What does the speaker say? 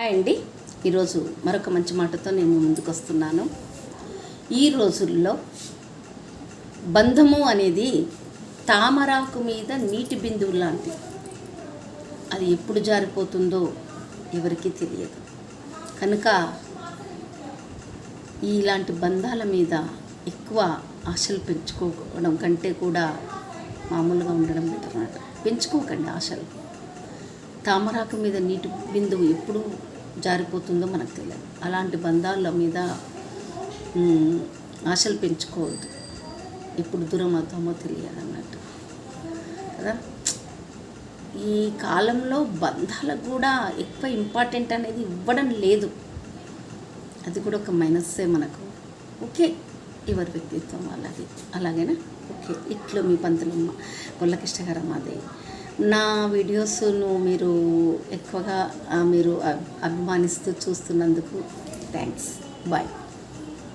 Hi అండి. ఈరోజు మరొక మంచి మాటతో నేను ముందుకు వస్తున్నాను ఈ రోజుల్లో బంధము అనేది తామరాకు మీద నీటి బిందువు లాంటిది. అది ఎప్పుడు జారిపోతుందో ఎవరికీ తెలియదు. కనుక ఇలాంటి బంధాల మీద ఎక్కువ ఆశలు పెంచుకోవడం కంటే కూడా మామూలుగా ఉండడం బెటర్ అన్నమాట. పెంచుకోకండి ఆశలు. తామరాకు మీద నీటి బిందువు ఎప్పుడు జారిపోతుందో మనకు తెలియదు. అలాంటి బంధాల మీద ఆశలు పెంచుకోవద్దు. ఎప్పుడు దూరం అవుతామో తెలియదు అన్నట్టు. కదా? ఈ కాలంలో బంధాలకు కూడా ఎక్కువ ఇంపార్టెంట్ అనేది ఇవ్వడం లేదు. అది కూడా ఒక మైనస్సే మనకు. ఓకే ఎవరి వ్యక్తిత్వం అలాగే అలాగేనా? ఓకే ఇట్లు మీ పంతులమ్మ గొల్లకిష్టకరమాదే నా వీడియోస్ను మీరు ఎక్కువగా మీరు అభిమానిస్తూ చూస్తున్నందుకు థ్యాంక్స్ బాయ్